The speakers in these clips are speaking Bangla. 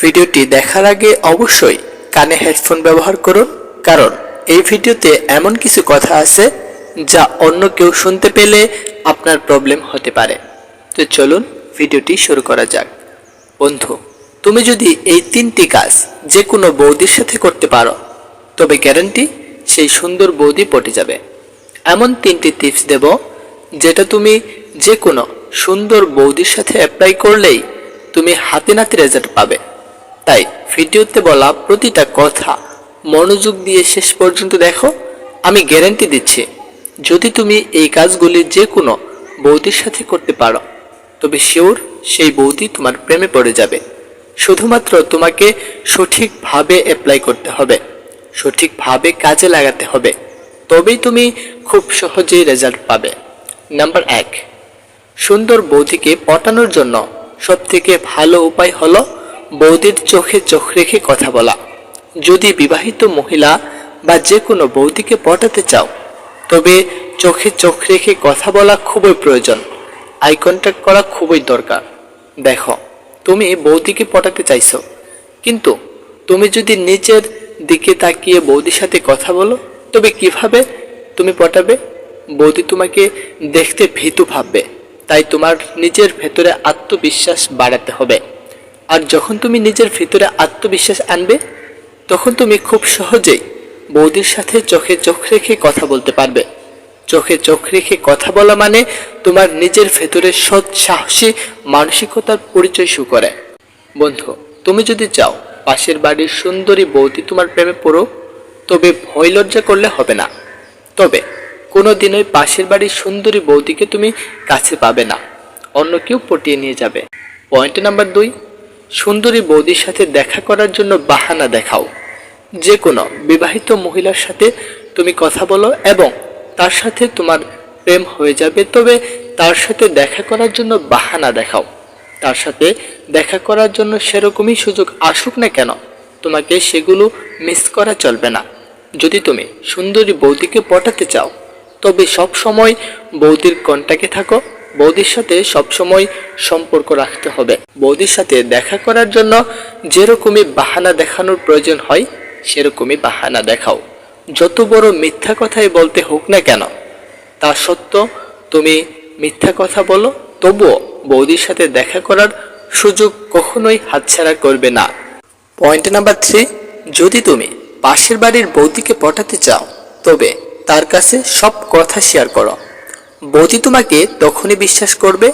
ভিডিওটি দেখার আগে অবশ্যই কানে হেডফোন ব্যবহার করুন, কারণ এই ভিডিওতে এমন কিছু কথা আছে যা অন্য কেউ শুনতে পেলে আপনার প্রবলেম হতে পারে। তো চলুন ভিডিওটি শুরু করা যাক। বন্ধু, তুমি যদি এই তিনটি কাজ যে কোনো বৌদির সাথে করতে পারো, তবে গ্যারান্টি সেই সুন্দর বৌদি পটে যাবে। এমন তিনটি টিপস দেব যেটা তুমি যে কোনো সুন্দর বৌদির সাথে অ্যাপ্লাই করলেই তুমি হাতে নাতে রেজাল্ট পাবে। তাই ভিডিওতে বলা প্রতিটা কথা। মনোযোগ দিয়ে শেষ পর্যন্ত দেখো, আমি গ্যারান্টি দিচ্ছি, যদি তুমি এই কাজগুলি যে কোনো বৌদির সাথে করতে পারো, তবে শিওর সেই বৌদি তোমার প্রেমে পড়ে যাবে। শুধুমাত্র তোমাকে সঠিকভাবে অ্যাপ্লাই করতে হবে, সঠিকভাবে কাজে লাগাতে হবে, তবেই তুমি খুব সহজেই রেজাল্ট পাবে। নাম্বার এক, সুন্দর বৌদিকে পটানোর জন্য সবথেকে ভালো উপায় হলো বৌদির চোখে চোখ রেখে কথা বলা। যদি বিবাহিত মহিলা বা যে কোনো বৌদিকে পটাতে চাও, তবে চোখে চোখ রেখে কথা বলা খুবই প্রয়োজন। আই কন্ট্যাক্ট করা খুবই দরকার। দেখো, তুমি বৌদিকে পটাতে চাইছো, কিন্তু তুমি যদি নিচের দিকে তাকিয়ে বৌদির সাথে কথা বলো, তবে কীভাবে তুমি পটাবে? বৌদি তোমাকে দেখতে ভীতু ভাববে, তাই তোমার নিজের ভেতরে আত্মবিশ্বাস বাড়াতে হবে। আর যখন তুমি নিজের ভিতরে আত্মবিশ্বাস আনবে, তখন তুমি খুব সহজেই বৌদির সাথে চোখে চোখ রেখে কথা বলতে পারবে। চোখে চোখ রেখে কথা বলা মানে তোমার নিজের ভেতরে সৎ সাহসী মানসিকতার পরিচয় শু করে। বন্ধু, তুমি যদি চাও পাশের বাড়ির সুন্দরী বৌদি তোমার প্রেমে পড়ো তবে ভয় লজ্জা করলে হবে না। তবে কোনো দিনই পাশের বাড়ির সুন্দরী বৌদিকে তুমি কাছে পাবে না, অন্য কেউ পটিয়ে নিয়ে যাবে। পয়েন্ট নাম্বার দুই সুন্দরী বৌদির সাথে দেখা করার জন্য বাহানা দেখাও। যে কোনো বিবাহিত মহিলার সাথে তুমি কথা বলো এবং তার সাথে তোমার প্রেম হয়ে যাবে, তবে তার সাথে দেখা করার জন্য বাহানা দেখাও। তার সাথে দেখা করার জন্য সেরকমই সুযোগ আসুক না কেন, তোমাকে সেগুলো মিস করা চলবে না। যদি তুমি সুন্দরী বৌদিকে পটাতে চাও, তবে সব সময় বৌদির কন্টাকে থাকো। বৌদির সাথে সব সময় সম্পর্ক রাখতে হবে। বৌদির সাথে দেখা করার জন্য যেরকমই বাহানা দেখানোর প্রয়োজন হয়, সেরকমই বাহানা দেখাও। যত বড় মিথ্যা কথাই বলতে হোক না কেন, তা সত্ত্বেও তুমি মিথ্যা কথা বলো, তবুও বৌদির সাথে দেখা করার সুযোগ কখনোই হাতছাড়া করবে না। পয়েন্ট নাম্বার থ্রি, যদি তুমি পাশের বাড়ির বৌদিকে পটাতে চাও, তবে তার কাছে সব কথা শেয়ার করো। বৌদি তোমাকে তখনই বিশ্বাস করবে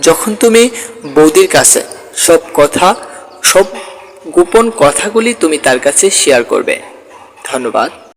যখন তুমি বৌদির কাছে সব কথা, সব গোপন কথাগুলি তুমি তার কাছে শেয়ার করবে। ধন্যবাদ।